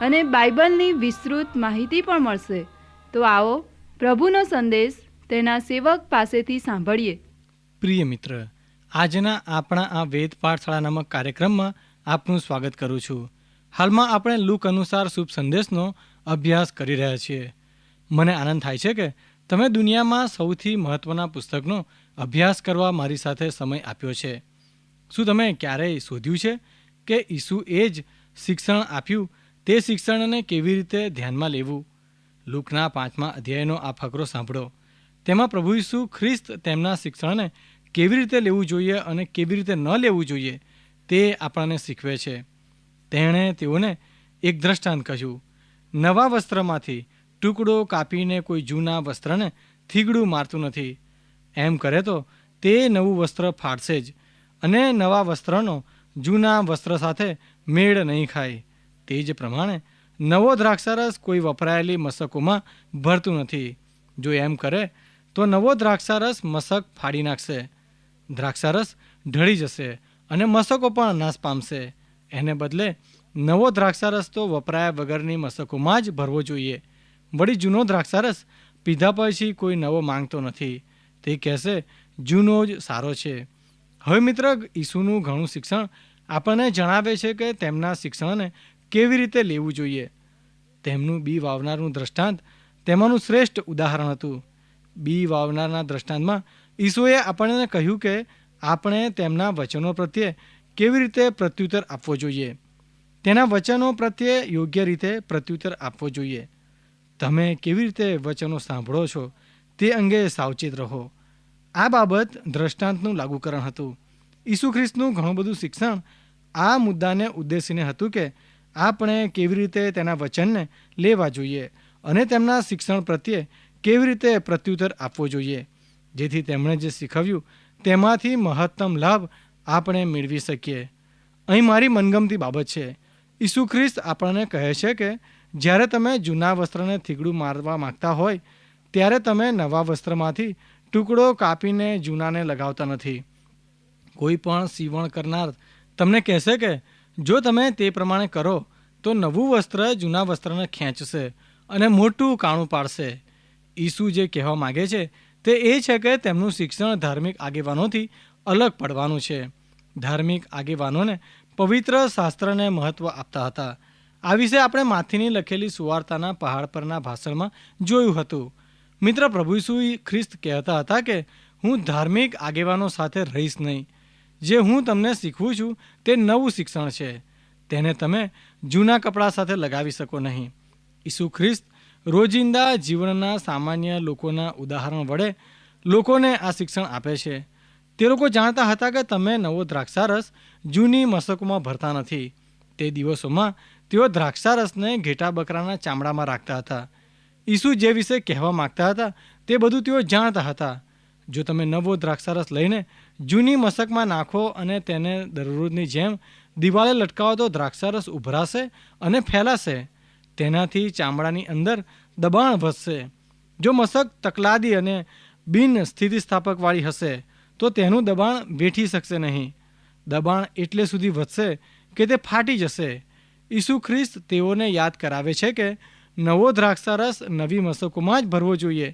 અને બાઇબલની વિસ્તૃત માહિતી પણ મળશે. તો આવો પ્રભુનો સંદેશ તેના સેવક પાસેથી સાંભળીએ. પ્રિય મિત્ર, આજના આપણા આ વેદ પાઠશાળા નામક કાર્યક્રમમાં આપનું સ્વાગત કરું છું. હાલમાં આપણે લુક અનુસાર શુભ સંદેશનો અભ્યાસ કરી રહ્યા છીએ. મને આનંદ થાય છે કે તમે દુનિયામાં સૌથી મહત્ત્વના પુસ્તકનો અભ્યાસ કરવા મારી સાથે સમય આપ્યો છે. શું તમે ક્યારેય શોધ્યું છે કે ઈસુ એ જ શિક્ષણ આપ્યું તે શિક્ષણને કેવી રીતે ધ્યાનમાં લેવું? લુકના પાંચમા અધ્યાયનો આ ફકરો સાંભળો. તેમાં પ્રભુ ઈસુ ખ્રિસ્ત તેમના શિક્ષણને કેવી રીતે લેવું જોઈએ અને કેવી રીતે ન લેવું જોઈએ તે આપણને શીખવે છે. તેણે તેઓને એક દ્રષ્ટાંત કહ્યું. નવા વસ્ત્રમાંથી ટુકડો કાપીને કોઈ જૂના વસ્ત્રને થીગડું મારતું નથી. એમ કરે તો તે નવું વસ્ત્ર ફાડશે જ અને નવા વસ્ત્રનો જૂના વસ્ત્ર સાથે મેળ નહીં ખાય. તે જ પ્રમાણે નવો દ્રાક્ષારસ કોઈ વપરાયેલી મશકોમાં ભરતું નથી. જો એમ કરે, તો નવો દ્રાક્ષારસ મશક ફાડી નાખશે. દ્રાક્ષારસ ઢળી જશે અને મશકો પણ નાશ પામશે. એને બદલે નવો દ્રાક્ષારસ તો વપરાયા વગરની મશકોમાં જ ભરવો જોઈએ. વળી જૂનો દ્રાક્ષારસ પીધા પછી કોઈ નવો માંગતો નથી. તે કહેશે, જૂનો જ સારો છે. હવે મિત્ર, ઈસુનું ઘણું શિક્ષણ આપણને જણાવે છે કે તેમના શિક્ષણને કેવી રીતે લેવું જોઈએ? તેમનું બી વાવનારનું દ્રષ્ટાંત તેમાંનું શ્રેષ્ઠ ઉદાહરણ હતું. બી વાવનારના દ્રષ્ટાંતમાં ઈસુએ આપણને કહ્યું કે આપણે તેમના વચનો પ્રત્યે કેવી રીતે પ્રત્યુત્તર આપવો જોઈએ? તેના વચનો પ્રત્યે યોગ્ય રીતે પ્રત્યુત્તર આપવો જોઈએ. તમે કેવી રીતે વચનો સાંભળો છો તે અંગે સાવચેત રહો. આ બાબત દ્રષ્ટાંતનું લાગુકરણ હતું. ઈસુ ખ્રિસ્તનું ઘણું બધું શિક્ષણ આ મુદ્દાને ઉદ્દેશીને હતું કે આપણે કેવી રીતે તેના વચનને લેવા જોઈએ અને તેમના શિક્ષણ પ્રત્યે કેવી રીતે પ્રત્યુત્તર આપવો જોઈએ? જેથી તેમણે જે શીખવ્યું, તેમાંથી મહત્તમ લાભ આપણે મેળવી શકીએ. અહીં મારી મનગમતી બાબત છે. ઈસુ ખ્રિસ્ત આપણને કહે છે કે, જ્યારે તમે જૂના વસ્ત્રને થીગડું મારવા માંગતા હોય, ત્યારે તમે નવા વસ્ત્રમાંથી ટુકડો કાપીને જૂનાને લગાવતા નથી. કોઈ પણ સીવણ કરનાર તમને કહેશે કે જો તમે તે પ્રમાણે કરો, તો નવું વસ્ત્ર જૂના વસ્ત્રને ખેંચશે અને મોટું કાણું પાડશે. ઈસુ જે કહેવા માગે છે, તે એ છે કે તેમનું શિક્ષણ ધાર્મિક આગેવાનોથી અલગ પડવાનું છે. ધાર્મિક આગેવાનોને પવિત્ર શાસ્ત્રને મહત્ત્વ આપતા હતા. આ વિશે આપણે માથીની લખેલી સુવાર્તાના પહાડ પરના ભાષણમાં જોયું હતું. મિત્ર પ્રભુ ઈસુ ખ્રિસ્ત કહેતા હતા કે, હું ધાર્મિક આગેવાનો સાથે રહીશ નહીં. જે હું તમને શીખવું છું તે નવું શિક્ષણ છે. તેને તમે જૂના કપડાં સાથે લગાવી શકો નહીં. ઈસુ ખ્રિસ્ત રોજિંદા જીવનના સામાન્ય લોકોના ઉદાહરણ વડે લોકોને આ શિક્ષણ આપે છે. તે લોકો જાણતા હતા કે તમે નવો દ્રાક્ષારસ જૂની મશકોમાં ભરતા નથી. તે દિવસોમાં તેઓ દ્રાક્ષારસને ઘેટા બકરાના ચામડામાં રાખતા હતા. ઈસુ જે વિશે કહેવા માગતા હતા તે બધું તેઓ જાણતા હતા. જો તમે નવો દ્રાક્ષારસ લઈને જૂની મશકમાં નાખો અને તેને દરરોજની જેમ દિવાલે લટકાવો તો દ્રાક્ષારસ ઉભરાશે અને ફેલાશે, તેનાથી ચામડાની અંદર દબાણ વધશે. જો મશક તકલાદી અને બિન સ્થિતિસ્થાપકવાળી હશે, તો તેનું દબાણ વેઠી શકશે નહીં. દબાણ એટલે સુધી વધશે કે તે ફાટી જશે. ઈસુ ખ્રિસ્ત તેઓને યાદ કરાવે છે કે નવો દ્રાક્ષારસ નવી મશકોમાં જ ભરવો જોઈએ.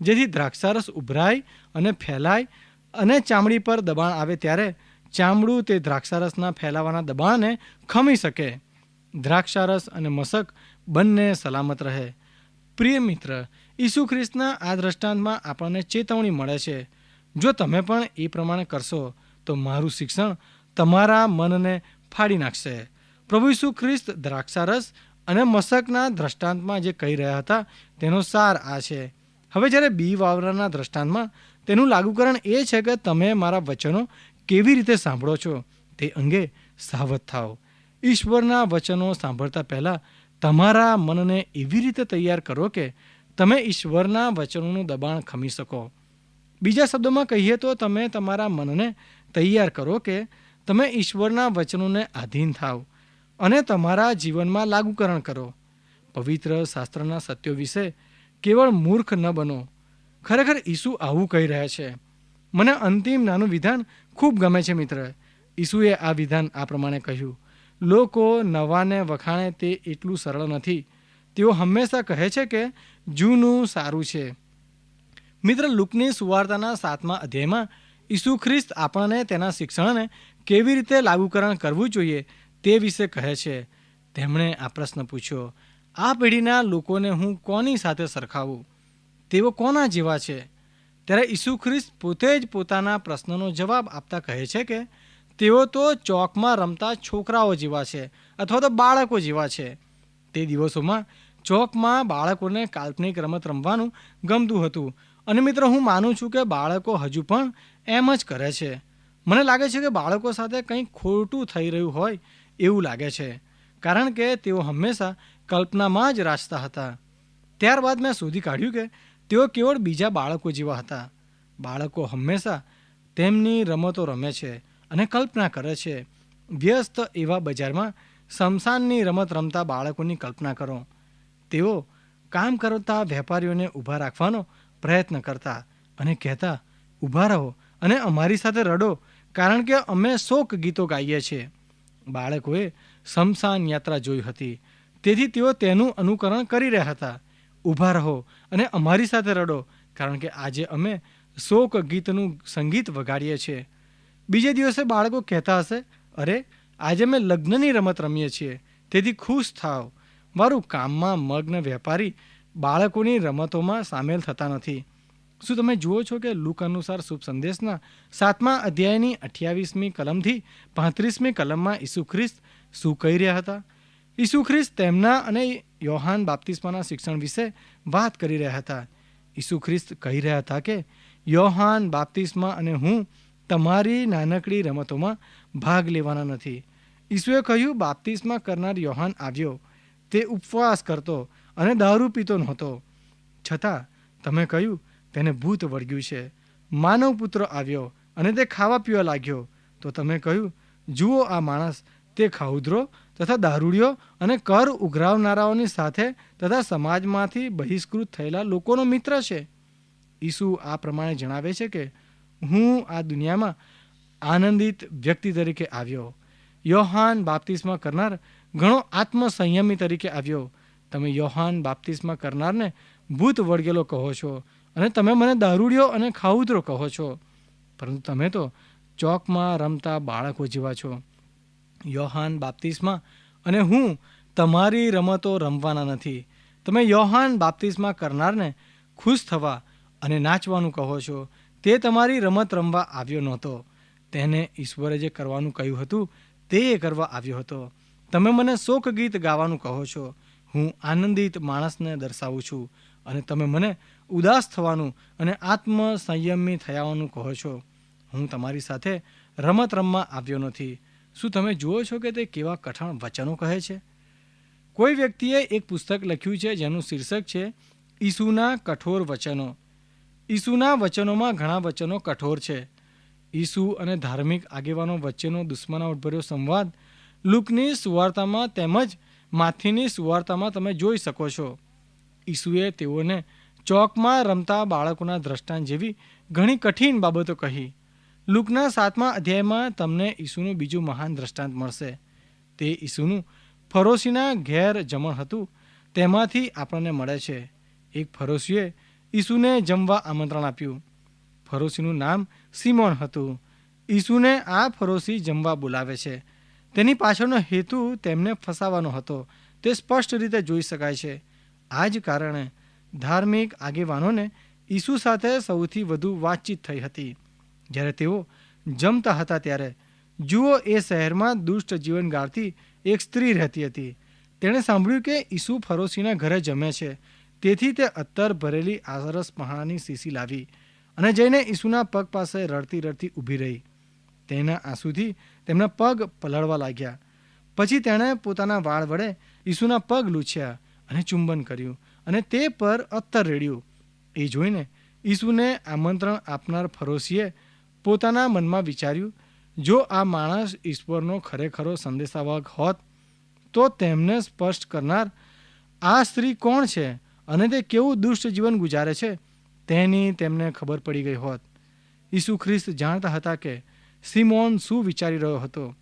જેથી દ્રાક્ષારસ ઉભરાય અને ફેલાય અને ચામડી પર દબાણ આવે ત્યારે ચામડું તે દ્રાક્ષારસના ફેલાવાના દબાણને ખમી શકે. દ્રાક્ષારસ અને મશક બંને સલામત રહે. પ્રિય મિત્ર, ઈસુ ખ્રિસ્તના આ દ્રષ્ટાંતમાં આપણને ચેતવણી મળે છે. જો તમે પણ એ પ્રમાણે કરશો, તો મારું શિક્ષણ તમારા મનને ફાડી નાખશે. પ્રભુ ઈસુ ખ્રિસ્ત દ્રાક્ષારસ અને મશકના દ્રષ્ટાંતમાં જે કહી રહ્યા હતા, તેનો સાર આ છે. હવે જ્યારે બી વાવરાના દ્રષ્ટાંતમાં, તેનું લાગુકરણ એ છે કે તમે મારા વચનો કેવી રીતે સાંભળો છો તે અંગે સાવધ થાઓ. ઈશ્વરના વચનો સાંભળતા પહેલાં તમારા મનને એવી રીતે તૈયાર કરો કે તમે ઈશ્વરના વચનોનું દબાણ ખમી શકો. બીજા શબ્દોમાં કહીએ તો તમે તમારા મનને તૈયાર કરો કે તમે ઈશ્વરના વચનોને આધીન થાવ અને તમારા જીવનમાં લાગુકરણ કરો. પવિત્ર શાસ્ત્રના સત્યો વિશે કેવળ મૂર્ખ ન બનો. ખરેખર ઈસુ આવું કહી રહ્યા છે. મને અંતિમ નાનું વિધાન ખૂબ ગમે છે મિત્ર. ઈસુએ આ વિધાન આ પ્રમાણે કહ્યું. લોકો નવાને વખાણે તે એટલું સરળ નથી. તેઓ હંમેશા કહે છે કે જૂનું સારું છે. મિત્ર, લુકની સુવાર્તાના સાતમા અધ્યાયમાં ઈસુ ખ્રિસ્ત આપણને તેના શિક્ષણને કેવી રીતે લાગુકરણ કરવું જોઈએ તે વિશે કહે છે. તેમણે આ પ્રશ્ન પૂછ્યો. આ પેઢીના લોકોને હું કોની સાથે સરખાવું? તેઓ કોના જેવા છે? ત્યારે ઈસુ ખ્રિસ્ત પોતે જ પોતાના પ્રશ્નનો જવાબ આપતા કહે છે કે, તેઓ તો ચોકમાં રમતા છોકરાઓ જેવા છે અથવા તો બાળકો જેવા છે. તે દિવસોમાં ચોકમાં બાળકોને કાલ્પનિક રમત રમવાનું ગમતું હતું. અને મિત્રો, હું માનું છું કે બાળકો હજુ પણ એમ જ કરે છે. મને લાગે છે કે બાળકો સાથે કંઈક ખોટું થઈ રહ્યું હોય એવું લાગે છે. કારણ કે તેઓ હંમેશા કલ્પનામાં જ રાચતા હતા. ત્યારબાદ મેં શોધી કાઢ્યું કે તેઓ કેવળ બીજા બાળકો જેવા હતા. બાળકો હંમેશા તેમની રમતો રમે છે અને કલ્પના કરે છે. વ્યસ્ત એવા બજારમાં શમશાનની રમત રમતા બાળકોની કલ્પના કરો. તેઓ કામ કરતા વેપારીઓને ઊભા રાખવાનો પ્રયત્ન કરતા અને કહેતા, ઊભા રહો અને અમારી સાથે રડો, કારણ કે અમે શોક ગીતો ગાઈએ છીએ. બાળકોએ શમશાન યાત્રા જોઈ હતી. તેથી તેઓ તેનું અનુકરણ કરી રહ્યા હતા. ઊભા રહો અને અમારી સાથે રડો, કારણ કે આજે અમે શોક ગીતનું સંગીત વગાડીએ છીએ. બીજે દિવસે બાળકો કહેતા હશે, અરે, આજે અમે લગ્નની રમત રમીએ છીએ. તેથી ખુશ થાવ મારું કામમાં મગ્ન વેપારી બાળકોની રમતોમાં સામેલ થતા નથી. શું તમે જુઓ છો કે લુક અનુસાર શુભ સંદેશના સાતમા અધ્યાયની અઠ્યાવીસમી કલમથી પાંત્રીસમી કલમમાં ઈસુ ખ્રિસ્ત શું કહી રહ્યા હતા? ઈસુ ખ્રિસ્ત તેમના અને યોહાન બાપ્તિસ્માના શિક્ષણ વિશે વાત કરી રહ્યા હતા. ઈસુ ખ્રિસ્ત કહી રહ્યા હતા કે, યોહાન બાપ્તિસ્મા અને હું તમારી નાનકડી રમતોમાં ભાગ લેવાના નથી. ઈસુએ કહ્યું, બાપ્તિસ્મા કરનાર યોહાન આવ્યો. તે ઉપવાસ કરતો અને દારૂ પીતો નહોતો. છતાં તમે કહ્યું, તેને ભૂત વળગ્યું છે. માનવ પુત્ર આવ્યો અને તે ખાવા પીવા લાગ્યો. તો તમે કહ્યું, જુઓ આ માણસ, તે ખાઉદરો તથા દારૂડિયો અને કર ઉઘરાવનારાઓની સાથે તથા સમાજમાંથી બહિષ્કૃત થયેલા લોકોનો મિત્ર છે. ઈસુ આ પ્રમાણે જણાવે છે કે, હું આ દુનિયામાં આનંદિત વ્યક્તિ તરીકે આવ્યો. યોહાન બાપ્તિસ્મા કરનાર ઘણો આત્મસંયમી તરીકે આવ્યો. તમે યોહાન બાપ્તિસ્મા કરનારને ભૂત વળગેલો કહો છો અને તમે મને દારૂડિયો અને ખાઉદરો કહો છો. પરંતુ તમે તો ચોકમાં રમતા બાળકો જેવા છો. યોહાન બાપ્તિસ્મા અને હું તમારી રમતો રમવાના નથી. તમે યોહાન બાપ્તિસ્મા કરનારને ખુશ થવા અને નાચવાનું કહો છો. તે તમારી રમત રમવા આવ્યો નહોતો. તેને ઈશ્વરે જે કરવાનું કહ્યું હતું, તે એ કરવા આવ્યો હતો. તમે મને શોક ગીત ગાવાનું કહો છો. હું આનંદિત માણસને દર્શાવું છું અને તમે મને ઉદાસ થવાનું અને આત્મ સંયમી થયાવાનું કહો છો. હું તમારી સાથે રમત રમવા આવ્યો નથી. શું તમે જુઓ છો કે તે કેવા કઠણ વચનો કહે છે? કોઈ વ્યક્તિએ એક પુસ્તક લખ્યું છે જેનું શીર્ષક છે, ઈસુના કઠોર વચનો. ઈસુના વચનોમાં ઘણા વચનો કઠોર છે. ઈસુ અને ધાર્મિક આગેવાનો વચ્ચેનો દુશ્મનાવટભર્યો સંવાદ લુકની સુવાર્તામાં તેમજ માથીની સુવાર્તામાં તમે જોઈ શકો છો. ઈસુએ તેઓને ચોકમાં રમતા બાળકોના દ્રષ્ટાંત જેવી ઘણી કઠિન બાબતો કહી. લુકના સાતમા અધ્યાયમાં તમને ઈસુનું બીજું મહાન દ્રષ્ટાંત મળશે. તે ઈસુનું ફરોશીના ઘેર જમણ હતું. તેમાંથી આપણને મળે છે. એક ફરોશીએ ઈસુને જમવા આમંત્રણ આપ્યું. ફરોશીનું નામ સિમોન હતું. ઈસુને આ ફરોશી જમવા બોલાવે છે. તેની પાછળનો હેતુ તેમને ફસાવાનો હતો. તે સ્પષ્ટ રીતે જોઈ શકાય છે. આ જ કારણે ધાર્મિક આગેવાનોને ઈસુ સાથે સૌથી વધુ વાતચીત થઈ હતી. જ્યારે તેઓ જમતા હતા ત્યારે જુઓ એ શહેરમાં દુષ્ટ જીવન ગાળતી એક સ્ત્રી રહેતી હતી. તેણે સાંભળ્યું કે ઈસુ ફરોશીના ઘરે જમે છે. તેથી તે અત્તર ભરેલી આસરસ પહાણાની સીસી લાવી અને જઈને ઈસુના પગ પાસે રડતી રડતી ઊભી રહી. તેના આંસુથી તેમના પગ પલળવા લાગ્યા. પછી તેણે પોતાના વાળ વડે ઈસુના પગ લૂછ્યા અને ચુંબન કર્યું અને તે પર અત્તર રેડ્યું. એ જોઈને ઈસુને આમંત્રણ આપનાર ફરોશીએ પોતાના મનમાં વિચાર્યું, જો આ માણસ ઈશ્વરનો ખરેખરો સંદેશાવાહક હોત, તો તેમને સ્પષ્ટ કરનાર આ સ્ત્રી કોણ છે અને તે કેવું દુષ્ટ જીવન ગુજારે છે? તેની તેમને ખબર પડી ગઈ હોત. ઈસુ ખ્રિસ્ત જાણતા હતા કે સિમોન શું વિચારી રહ્યો હતો.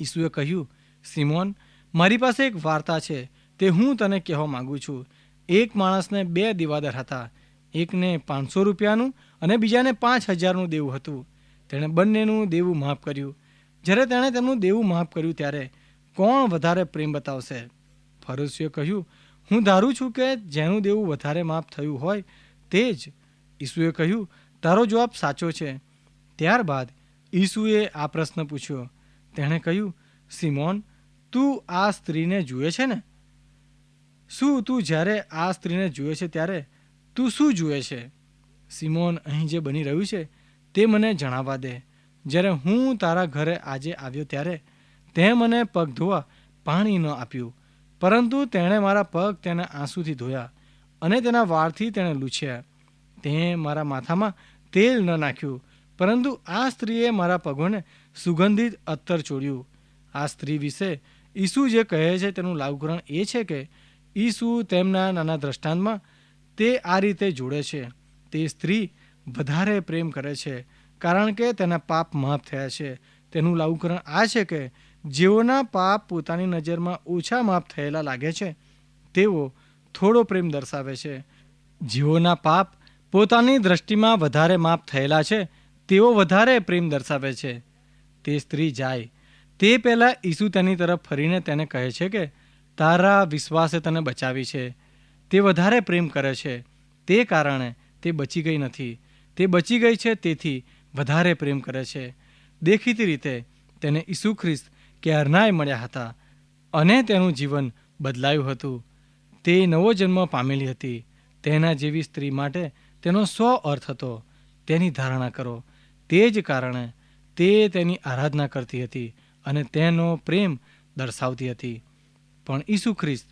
ઈસુએ કહ્યું, સિમોન, મારી પાસે એક વાર્તા છે. તે હું તને કહેવા માગું છું. એક માણસને બે દીવાદર હતા. એકને પાંચસો રૂપિયાનું અને બીજાને પાંચ હજારનું દેવું હતું. તેણે બંનેનું દેવું માફ કર્યું. જ્યારે તેણે તેમનું દેવું માફ કર્યું ત્યારે કોણ વધારે પ્રેમ બતાવશે? ફરોશીએ કહ્યું, હું ધારું છું કે જેનું દેવું વધારે માફ થયું હોય તે જ. ઈસુએ કહ્યું, તારો જવાબ સાચો છે. ત્યારબાદ ઈસુએ આ પ્રશ્ન પૂછ્યો. તેણે કહ્યું, સિમોન, તું આ સ્ત્રીને જુએ છે ને? શું તું જ્યારે આ સ્ત્રીને જુએ છે ત્યારે તું શું જુએ છે? સિમોન અહીં જે બની રહ્યું છે, તે મને જણાવવા દે. જ્યારે હું તારા ઘરે આજે આવ્યો ત્યારે, તે મને પગ ધોવા પાણી ન આપ્યું. પરંતુ તેણે મારા પગ તેના આંસુથી ધોયા અને તેના વાળથી તેણે લૂછ્યા. તે મારા માથામાં તેલ ન નાખ્યું, પરંતુ આ સ્ત્રીએ મારા પગોને સુગંધિત અત્તર ચોડ્યું આ સ્ત્રી વિશે ઈસુ જે કહે છે તેનું લાગુકરણ એ છે કે ઈસુ તેમના નાના દ્રષ્ટાંતમાં તે આ રીતે જોડે છે. તે સ્ત્રી વધારે પ્રેમ કરે છે, કારણ કે તેના પાપ માફ થયા છે. તેનું લાગુકરણ આ છે કે જેઓના પાપ પોતાની નજરમાં ઓછા માફ થયેલા લાગે છે, તેઓ થોડો પ્રેમ દર્શાવે છે. જેઓના પાપ પોતાની દ્રષ્ટિમાં વધારે માપ થયેલા છે, તેઓ વધારે પ્રેમ દર્શાવે છે. તે સ્ત્રી જાય. તે પહેલાં ઈસુ તેની તરફ ફરીને તેને કહે છે કે, તારા વિશ્વાસે તને બચાવી છે. તે વધારે પ્રેમ કરે છે. તે કારણે તે બચી ગઈ નથી. તે બચી ગઈ છે તેથી વધારે પ્રેમ કરે છે. દેખીતી રીતે તેને ઈસુ ખ્રિસ્ત ક્યારનાય મળ્યા હતા અને તેનું જીવન બદલાયું હતું. તે નવો જન્મ પામેલી હતી. તેના જેવી સ્ત્રી માટે તેનો સો અર્થ હતો. તેની ધારણા કરો. તે જ કારણે તે તેની આરાધના કરતી હતી અને તેનો પ્રેમ દર્શાવતી હતી. પણ ઈસુ ખ્રિસ્ત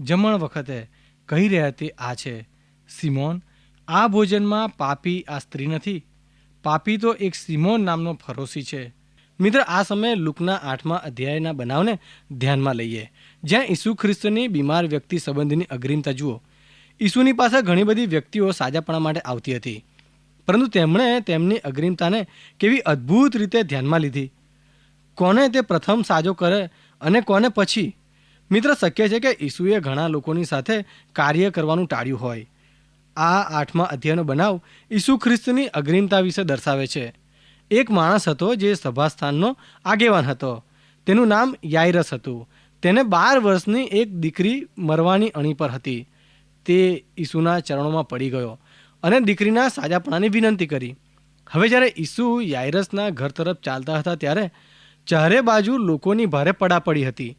જમણ વખતે કહી રહ્યા તે આ છે, સિમોન, આ ભોજનમાં પાપી આ સ્ત્રી નથી. પાપી તો એક સિમોન નામનો ફરોશી છે. મિત્ર, આ સમયે લુકના આઠમા અધ્યાયના બનાવને ધ્યાનમાં લઈએ. જ્યાં ઈસુ ખ્રિસ્તની બીમાર વ્યક્તિ સંબંધની અગ્રિમતા જુઓ. ઈસુની પાસે ઘણી બધી વ્યક્તિઓ સાજાપણા માટે આવતી હતી. પરંતુ તેમણે તેમની અગ્રિમતાને કેવી અદ્ભુત રીતે ધ્યાનમાં લીધી. કોને તે પ્રથમ સાજો કરે અને કોને પછી? મિત્ર શક્ય છે કે ઈસુએ ઘણા લોકોની સાથે કાર્ય કરવાનું ટાળ્યું હોય. આ આઠમા અધ્યાયનો બનાવ ઈસુ ખ્રિસ્તની અગ્રીમતા વિશે દર્શાવે છે. એક માણસ હતો જે સભાસ્થાનનો આગેવાન હતો. તેનું નામ યાયરસ હતું. તેને બાર વર્ષની એક દીકરી મરવાની અણી પર હતી. તે ઈસુના ચરણોમાં પડી ગયો અને દીકરીના સાજાપણાની વિનંતી કરી. હવે જ્યારે ઈસુ યાયરસના ઘર તરફ ચાલતા હતા ત્યારે ચારે બાજુ લોકોની ભારે પડાપડી હતી.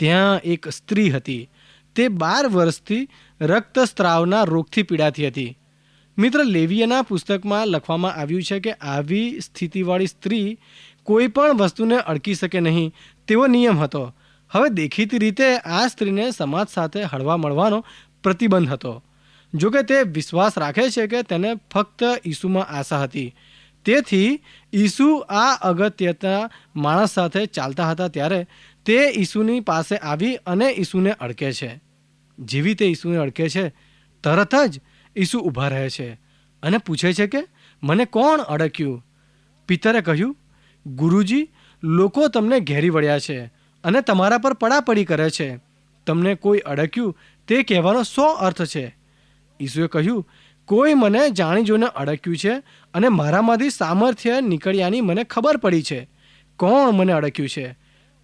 ત્યાં એક સ્ત્રી હતી. તે બાર વર્ષથી રક્તસ્રાવના રોગથી પીડાતી હતી. મિત્ર લેવિયના પુસ્તકમાં લખવામાં આવ્યું છે કે આવી સ્થિતિવાળી સ્ત્રી કોઈ પણ વસ્તુને અડકી શકે નહીં, તેવો નિયમ હતો. હવે દેખીતી રીતે આ સ્ત્રીને સમાજ સાથે હળવા મળવાનો પ્રતિબંધ હતો. જોકે તે વિશ્વાસ રાખે છે કે તેને ફક્ત ઈસુમાં આશા હતી. તેથી ઈસુ આ અગત્યતા માણસ સાથે ચાલતા હતા ત્યારે તે ઈસુની પાસે આવી અને ઈસુને અડકે છે. જેવી તે ઈસુને અડકે છે, તરત જ ઈસુ ઊભા રહે છે અને પૂછે છે કે, મને કોણ અડક્યું? પિતરે કહ્યું, ગુરુજી, લોકો તમને ઘેરી વળ્યા છે અને તમારા પર પડાપડી કરે છે. તમને કોઈ અડક્યું તે કહેવાનો સો અર્થ છે. ઈસુએ કહ્યું, કોઈ મને જાણી જોઈને અડક્યું છે અને મારામાંથી સામર્થ્ય નીકળ્યાની મને ખબર પડી છે. કોણ મને અડક્યું છે?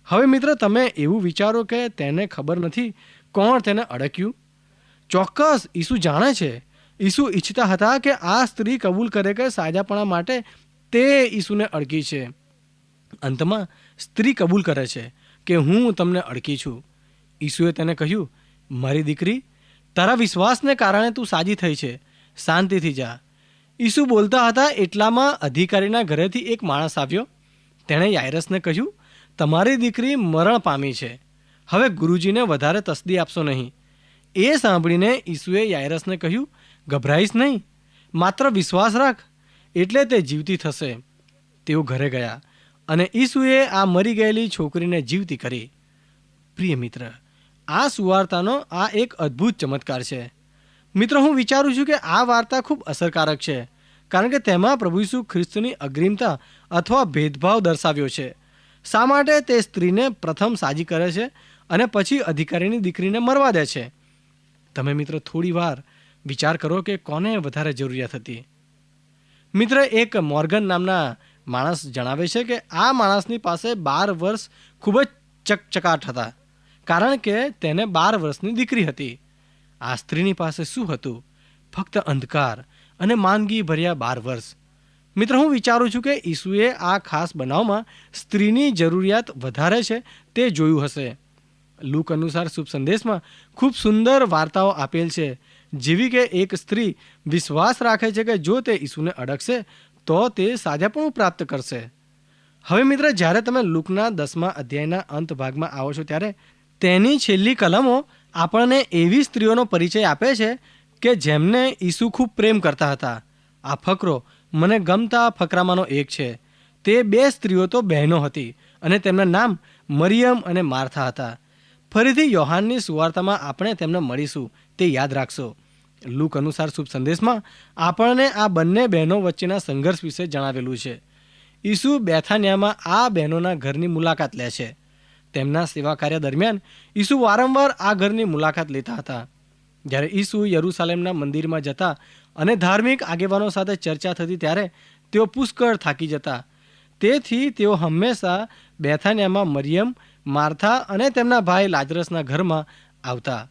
હવે મિત્ર, તમે એવું વિચારો કે તેને ખબર નથી કોણ તેને અડક્યું? ચોક્કસ, ઈસુ જાણે છે. ઈસુ ઈચ્છતા હતા કે આ સ્ત્રી કબૂલ કરે કે સાજાપણા માટે તે ઈસુને અડકી છે. અંતમાં સ્ત્રી કબૂલ કરે છે કે હું તમને અડકી છું. ઈસુએ તેને કહ્યું, મારી દીકરી, તારા વિશ્વાસને કારણે તું સાજી થઈ છે. શાંતિથી જા. ઈસુ બોલતા હતા, એટલામાં અધિકારીના ઘરેથી એક માણસ આવ્યો. તેણે યાયરસને કહ્યું તમારી દીકરી મરણ પામી છે. હવે ગુરુજીને વધારે તસદી આપશો નહીં. એ સાંભળીને ઈસુએ યાયરસને કહ્યું, ગભરાઈશ નહીં. માત્ર વિશ્વાસ રાખ. એટલે તે જીવતી થશે. તેઓ ઘરે ગયા અને ઈસુએ આ મરી ગયેલી છોકરીને જીવતી કરી. પ્રિય મિત્ર, આ સુવાર્તાનો આ એક અદ્ભુત ચમત્કાર છે. મિત્રો, હું વિચારું છું કે આ વાર્તા ખૂબ અસરકારક છે, કારણ કે તેમાં પ્રભુ ઈસુ ખ્રિસ્તની અગ્રિમતા અથવા ભેદભાવ દર્શાવ્યો છે. શા માટે તે સ્ત્રીને પ્રથમ સાજી કરે છે અને પછી અધિકારીની દીકરીને મરવા દે છે? તમે મિત્રો થોડી વાર વિચાર કરો કે કોને વધારે જરૂરિયાત હતી. મિત્ર, એક મોર્ગન નામના માણસ જણાવે છે કે આ માણસની પાસે બાર વર્ષ ખૂબ જ ચકચકાટ હતા, કારણ કે તેને બાર વર્ષની દીકરી હતી. આ સ્ત્રીની પાસે શું હતું? ફક્ત અંધકાર અને માંદગી ભર્યા બાર વર્ષ. મિત્ર, હું વિચારું છું કે ઈસુએ આ ખાસ બનાવમાં સ્ત્રીની જરૂરિયાત વધારે છે, તે જોયું હશે. લૂક અનુસાર શુભ સંદેશમાં ખૂબ સુંદર વાર્તાઓ આપેલ છે, જેવી કે એક સ્ત્રી વિશ્વાસ રાખે છે કે જો તે ઈસુને અડકશે, તો તે સાજાપણું પ્રાપ્ત કરશે. હવે મિત્ર, જ્યારે તમે લૂકના દસમા અધ્યાયના અંત ભાગમાં આવો છો, ત્યારે તેની છેલ્લી કલમો આપણને એવી સ્ત્રીઓનો પરિચય આપે છે કે જેમને ઈસુ ખૂબ પ્રેમ કરતા હતા. આ ફકરો મને ગમતા ફકરામાંનો એક છે. તે બે સ્ત્રીઓ તો બહેનો હતી અને તેમના નામ મરિયમ અને માર્થા હતા. ફરીથી યોહાનની સુવાર્તામાં આપણે તેમને મળીશું, તે યાદ રાખશો. લુક અનુસાર શુભ સંદેશમાં આપણને આ બંને બહેનો વચ્ચેના સંઘર્ષ વિશે જણાવેલું છે. ઈસુ બેથાન્યામાં આ બહેનોના ઘરની મુલાકાત લે છે. તેમના સેવા કાર્ય દરમિયાન ઈસુ વારંવાર આ ઘરની મુલાકાત લેતા હતા. જ્યારે ઈસુ યરૂસાલેમના મંદિરમાં જતા અને ધાર્મિક આગેવાનો સાથે ચર્ચા થતી ત્યારે તેઓ પુષ્કળ થાકી જતા. તેથી તેઓ હંમેશા બેથાનિયામાં મરિયમ, માર્થા અને તેમના ભાઈ લાજરસના ઘરમાં આવતા.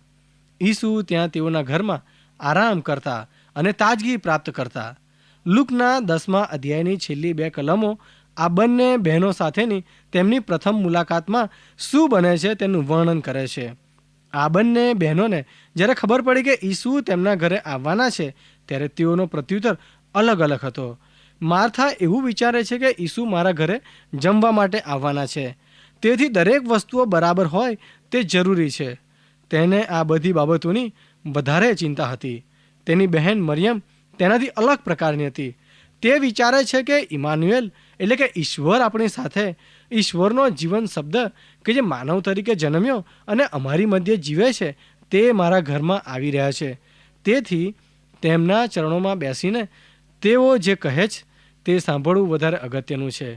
ઈસુ ત્યાં તેઓના ઘરમાં આરામ કરતા અને તાજગી પ્રાપ્ત કરતા. લુકના દસમા અધ્યાયની છેલ્લી બે કલમો આ બંને બહેનો સાથેની તેમની પ્રથમ મુલાકાતમાં શું બને છે તેનું વર્ણન કરે છે. આ બંને બહેનોને જ્યારે ખબર પડી કે ઈસુ તેમના ઘરે આવવાના છે, ત્યારે તેઓનો પ્રત્યુત્તર અલગ અલગ હતો. માર્થા એવું વિચારે છે કે ઈસુ મારા ઘરે જમવા માટે આવવાના છે. તેથી દરેક વસ્તુઓ બરાબર હોય તે જરૂરી છે. તેને આ બધી બાબતોની વધારે ચિંતા હતી. તેની બહેન મરિયમ તેનાથી અલગ પ્રકારની હતી. તે વિચારે છે કે ઇમાન્યુએલ એટલે કે ઈશ્વર આપણી સાથે ઈશ્વરનો જીવન શબ્દ કે જે માનવ તરીકે જન્મ્યો અને અમારી મધ્ય જીવે છે, તે મારા ઘરમાં આવી રહ્યા છે. તેથી તેમના ચરણોમાં બેસીને તેઓ જે કહે છે, તે સાંભળવું વધારે અગત્યનું છે.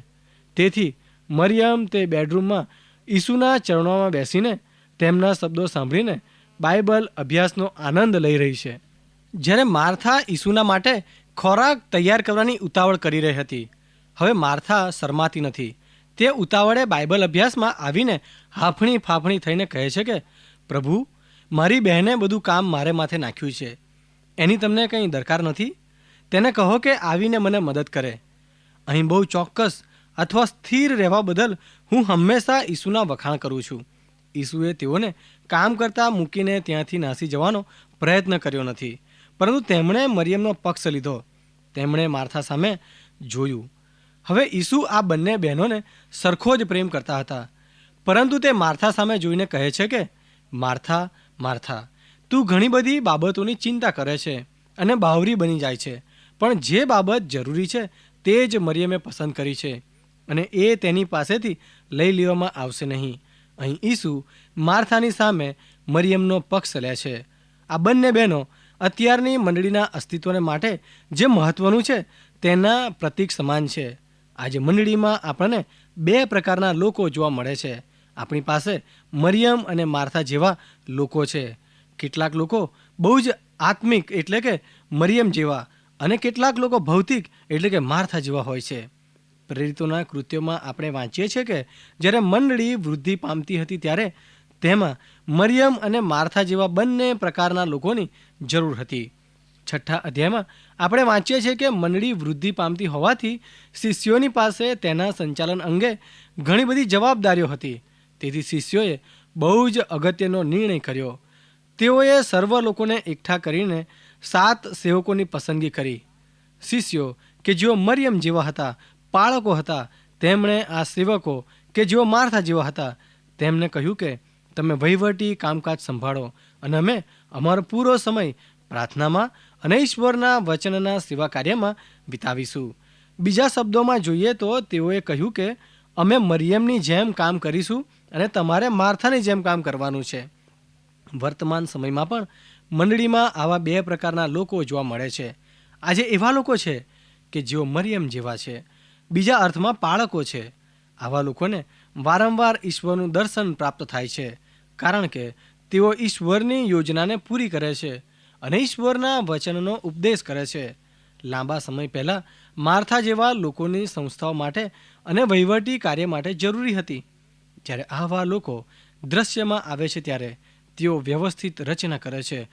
તેથી મરિયમ તે બેડરૂમમાં ઈસુના ચરણોમાં બેસીને તેમના શબ્દો સાંભળીને બાઇબલ અભ્યાસનો આનંદ લઈ રહી છે. જ્યારે માર્થા ઈસુના માટે ખોરાક તૈયાર કરવાની ઉતાવળ કરી રહી હતી, હવે માર્થા શરમાતી નથી. તે ઉતાવળે બાઇબલ અભ્યાસમાં આવીને હાફણી ફાફણી થઈને કહે છે કે, પ્રભુ, મારી બહેને બધું કામ મારે માથે નાખ્યું છે. એની તમને કંઈ દરકાર નથી? તેને કહો કે આવીને મને મદદ કરે. અહીં બહુ ચોક્કસ અથવા સ્થિર રહેવા બદલ હું હંમેશા ઈસુના વખાણ કરું છું. ઈસુએ તેઓને કામ કરતાં મૂકીને ત્યાંથી નાસી જવાનો પ્રયત્ન કર્યો નથી, પરંતુ તેમણે મરિયમનો પક્ષ લીધો. તેમણે માર્થા સામે જોયું. હવે ઈસુ આ બંને બહેનોને સરખો જ પ્રેમ કરતા હતા. પરંતુ તે માર્થા સામે જોઈને કહે છે કે, માર્થા માર્થા, તું ઘણી બધી બાબતોની ચિંતા કરે છે અને બાવરી બની જાય છે. પણ જે બાબત જરૂરી છે તે જ મરિયમે પસંદ કરી છે અને એ તેની પાસેથી લઈ લેવામાં આવશે નહીં. અહીં ઈસુ માર્થાની સામે મરિયમનો પક્ષ લે છે. આ બંને બહેનો અત્યારની મંડળીના અસ્તિત્વને માટે જે મહત્વનું છે તેના પ્રતીક સમાન છે. આજે મંડળીમાં આપણને બે પ્રકારના લોકો જોવા મળે છે. આપણી પાસે મરિયમ અને માર્થા જેવા લોકો છે. કેટલાક લોકો બહુ જ આત્મિક એટલે કે મરિયમ જેવા અને કેટલાક લોકો ભૌતિક એટલે કે માર્થા જેવા હોય છે. પ્રેરિતોના કૃત્યોમાં આપણે વાંચીએ છીએ કે જ્યારે મંડળી વૃદ્ધિ પામતી હતી ત્યારે તેમાં મરિયમ અને માર્થા જેવા બંને પ્રકારના લોકોની જરૂર હતી. છઠ્ઠા અધ્યાયમાં આપણે વાંચીએ છીએ કે મંડળી વૃદ્ધિ પામતી હોવાથી શિષ્યોની પાસે તેના સંચાલન અંગે ઘણી બધી જવાબદારીઓ હતી. તેથી શિષ્યોએ બહુ જ અગત્યનો નિર્ણય કર્યો. તેઓએ સર્વ લોકોને એકઠા કરીને સાત સેવકોની પસંદગી કરી. શિષ્યો કે જેઓ મરિયમ જેવા હતા બાળકો હતા, તેમણે આ સેવકો કે જેઓ માર્થા જેવા હતા, તેમને કહ્યું કે તમે વહીવટી કામકાજ સંભાળો અને અમે અમારો પૂરો સમય પ્રાર્થનામાં અને ઈશ્વરના વચનના સેવા કાર્યમાં વિતાવીશું. બીજા શબ્દોમાં જોઈએ તો તેઓએ કહ્યું કે, અમે મરિયમની જેમ કામ કરીશું અને તમારે માર્થાની જેમ કામ કરવાનું છે. વર્તમાન સમયમાં પણ મંડળીમાં આવા બે પ્રકારના લોકો જોવા મળે છે. આજે એવા લોકો છે કે જેઓ મરિયમ જેવા છે. બીજા અર્થમાં પાળકો છે. આવા લોકોને વારંવાર ઈશ્વરનું દર્શન પ્રાપ્ત થાય છે. કારણ કે તેઓ ઈશ્વરની યોજનાને પૂરી કરે છે. અને ઈશ્વરના વચનનો ઉપદેશ કરે છે. લાંબા સમય પહેલાં માર્થા જેવા લોકોની સંસ્થાઓ માટે અને વહીવટી કાર્ય માટે જરૂરી હતી. જ્યારે આવા લોકો દ્રશ્યમાં આવે છે ત્યારે તેઓ વ્યવસ્થિત રચના કરે છે,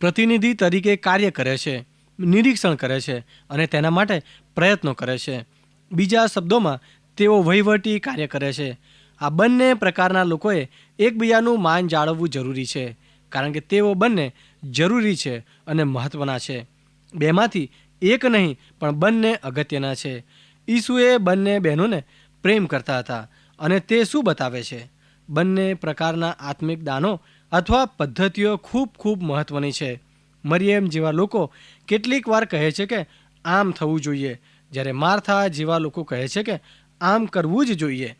પ્રતિનિધિ તરીકે કાર્ય કરે છે, નિરીક્ષણ કરે છે અને તેના માટે પ્રયત્નો કરે છે. બીજા શબ્દોમાં, તેઓ વહીવટી કાર્ય કરે છે. આ બંને પ્રકારના લોકોએ એકબીજાનું માન જાળવવું જરૂરી છે. કારણ કે તેઓ બંને જરૂરી છે અને મહત્ત્વના છે. બેમાંથી એક નહીં, પણ બંને અગત્યના છે. ઈસુએ બંને બહેનોને પ્રેમ કરતા હતા અને તે શું બતાવે છે? બંને પ્રકારના આત્મિક દાનો અથવા પદ્ધતિઓ ખૂબ ખૂબ મહત્ત્વની છે. મરિયમ જેવા લોકો કેટલીક વાર કહે છે કે, આમ થવું જોઈએ. જ્યારે માર્થા જેવા લોકો કહે છે કે, આમ કરવું જ જોઈએ.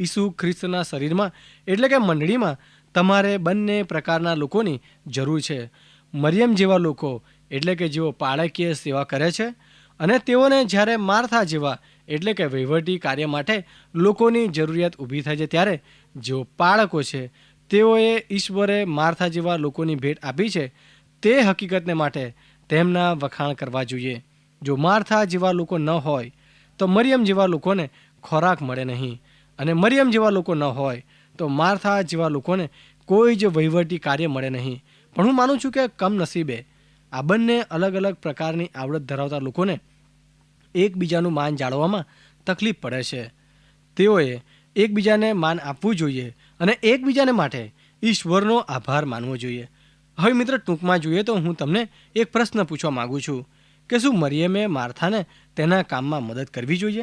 ઈસુ ખ્રિસ્તના શરીરમાં એટલે કે મંડળીમાં તમારે બંને પ્રકારના લોકોની જરૂર છે. મરિયમ જેવા લોકો એટલે કે જેઓ પાળકીય સેવા કરે છે અને તેઓને જ્યારે માર્થા જેવા એટલે કે વહીવટી કાર્ય માટે લોકોની જરૂરિયાત ઊભી થાય છે ત્યારે જેઓ પાળકો છે, તેઓએ ઈશ્વરે માર્થા જેવા લોકોની ભેટ આપી છે તે હકીકતને માટે તેમના વખાણ કરવા જોઈએ. જો માર્થા જેવા લોકો ન હોય તો મરિયમ જેવા લોકોને ખોરાક મળે નહીં અને મરિયમ જેવા લોકો ન હોય તો માર્થા જેવા લોકોને કોઈ જ વહીવટી કાર્ય મળે નહીં. પણ હું માનું છું કે કમનસીબે આ બંને અલગ અલગ પ્રકારની આવડત ધરાવતા લોકોને એકબીજાનું માન જાળવવામાં તકલીફ પડે છે. તેઓએ એકબીજાને માન આપવું જોઈએ અને એકબીજાને માટે ઈશ્વરનો આભાર માનવો જોઈએ. હવે મિત્ર, ટૂંકમાં જોઈએ તો હું તમને એક પ્રશ્ન પૂછવા માગું છું કે શું મરિયમે માર્થાને તેના કામમાં મદદ કરવી જોઈએ?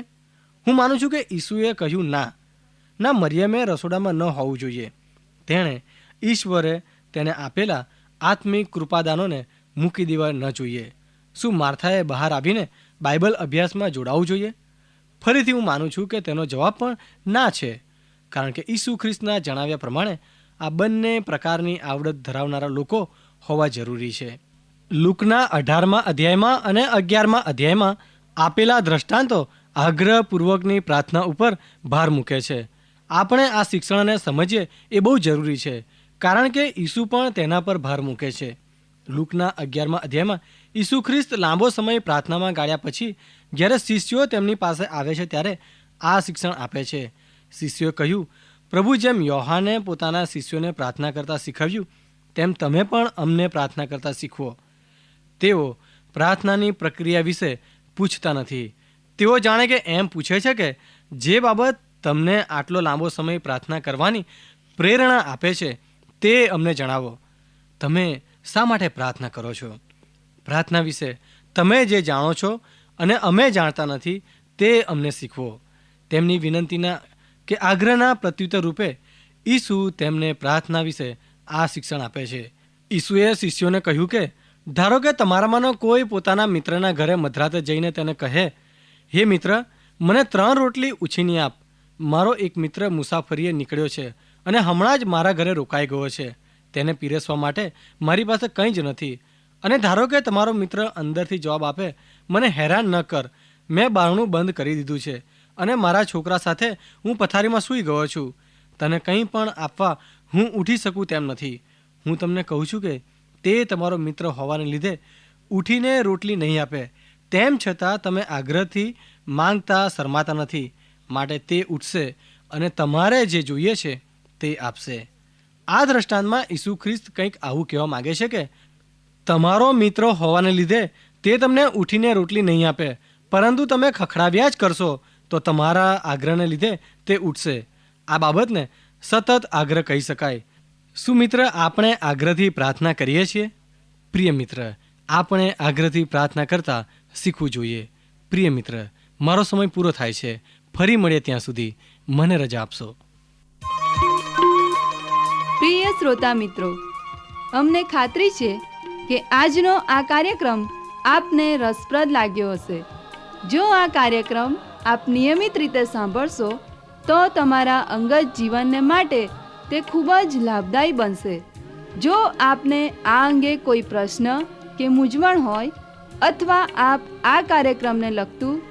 હું માનું છું કે ઈસુએ કહ્યું, ના ના મરિયમે રસોડામાં ન હોવું જોઈએ. તેણે ઈશ્વરે તેને આપેલા આત્મિક કૃપાદાનોને મૂકી દેવા ન જોઈએ. શું માર્થાએ બહાર આવીને બાઇબલ અભ્યાસમાં જોડાવવું જોઈએ? ફરીથી હું માનું છું કે તેનો જવાબ પણ ના છે, કારણ કે ઈસુ ખ્રિસ્તના જણાવ્યા પ્રમાણે આ બંને પ્રકારની આવડત ધરાવનારા લોકો હોવા જરૂરી છે. લુકના અઢારમાં અધ્યાયમાં અને અગિયારમાં અધ્યાયમાં આપેલા દ્રષ્ટાંતો આગ્રહપૂર્વકની પ્રાર્થના ઉપર ભાર મૂકે છે. આપણે આ શિક્ષણને સમજીએ એ બહુ જરૂરી છે, કારણ કે ઈસુ પણ તેના પર ભાર મૂકે છે. લુકના અગિયારમાં અધ્યાયમાં ઈસુ ખ્રિસ્ત લાંબો સમય પ્રાર્થનામાં ગાળ્યા પછી, જ્યારે શિષ્યો તેમની પાસે આવે છે ત્યારે આ શિક્ષણ આપે છે. શિષ્યોએ કહ્યું, પ્રભુ જેમ યોહાને પોતાના શિષ્યોને પ્રાર્થના કરતાં શીખવ્યું, તેમ તમે પણ અમને પ્રાર્થના કરતાં શીખવો. તેઓ પ્રાર્થનાની પ્રક્રિયા વિશે પૂછતા નથી. તેઓ જાણે કે એમ પૂછે છે કે જે બાબત તમને આટલો લાંબો સમય પ્રાર્થના કરવાની પ્રેરણા આપે છે તે અમને જણાવો. તમે શા માટે પ્રાર્થના કરો છો? પ્રાર્થના વિશે તમે જે જાણો છો અને અમે જાણતા નથી તે અમને શીખવો. તેમની વિનંતીના કે આગ્રહના પ્રત્યુત્તર રૂપે ઈસુ તેમને પ્રાર્થના વિશે આ શિક્ષણ આપે છે. ઈસુએ શિષ્યોને કહ્યું કે, ધારો કે તમારામાંનો કોઈ પોતાના મિત્રના ઘરે મધરાતે જઈને તેને કહે, હે મિત્ર, મને ત્રણ રોટલી ઉછીની આપ. મારો એક મિત્ર મુસાફરીએ નીકળ્યો છે અને હમણાં જ મારા ઘરે રોકાઈ ગયો છે. તેને પીરસવા માટે મારી પાસે કંઈ જ નથી. અને ધારો કે તમારો મિત્ર અંદરથી જવાબ આપે, મને હેરાન ન કર. મેં બારણું બંધ કરી દીધું છે અને મારા છોકરા સાથે હું પથારીમાં સૂઈ ગયો છું. તને કંઈ પણ આપવા હું ઉઠી શકું તેમ નથી. હું તમને કહું છું કે તે તમારો મિત્ર હોવાને લીધે ઉઠીને રોટલી નહીં આપે. તેમ છતાં તમે આગ્રહથી માંગતા શરમાતા નથી. માટે તે ઉઠશે અને તમારે જે જોઈએ છે તે આપશે. આ દ્રષ્ટાંતમાં ઈસુ ખ્રિસ્ત કંઈક આવું કહેવા માગે છે કે, તમારો મિત્ર હોવાને લીધે તે તમને ઉઠીને રોટલી નહીં આપે, પરંતુ તમે ખખડાવ્યા જ કરશો, તો તમારા આગ્રહને લીધે તે ઉઠશે. આ બાબતને સતત આગ્રહ કહી શકાય. શું મિત્ર, આપણે આગ્રહથી પ્રાર્થના કરીએ છીએ? પ્રિય મિત્ર, આપણે આગ્રહથી પ્રાર્થના કરતાં શીખવું જોઈએ. પ્રિય મિત્ર, મારો સમય પૂરો થાય છે. ફરી મળીએ ત્યાં સુધી. મને રજા આપશો. પ્રિય શ્રોતા મિત્રો, અમને ખાતરી છે કે આજનો આ કાર્યક્રમ આપને રસપ્રદ લાગ્યો હશે. જો આ કાર્યક્રમ આપ નિયમિત રીતે સાંભળશો, તો તમારા અંગત જીવનને માટે તે ખૂબ જ લાભદાયી બનશે. જો આપને આ અંગે કોઈ પ્રશ્ન કે મૂંઝવણ હોય, અથવા આપ આ કાર્યક્રમને લગતું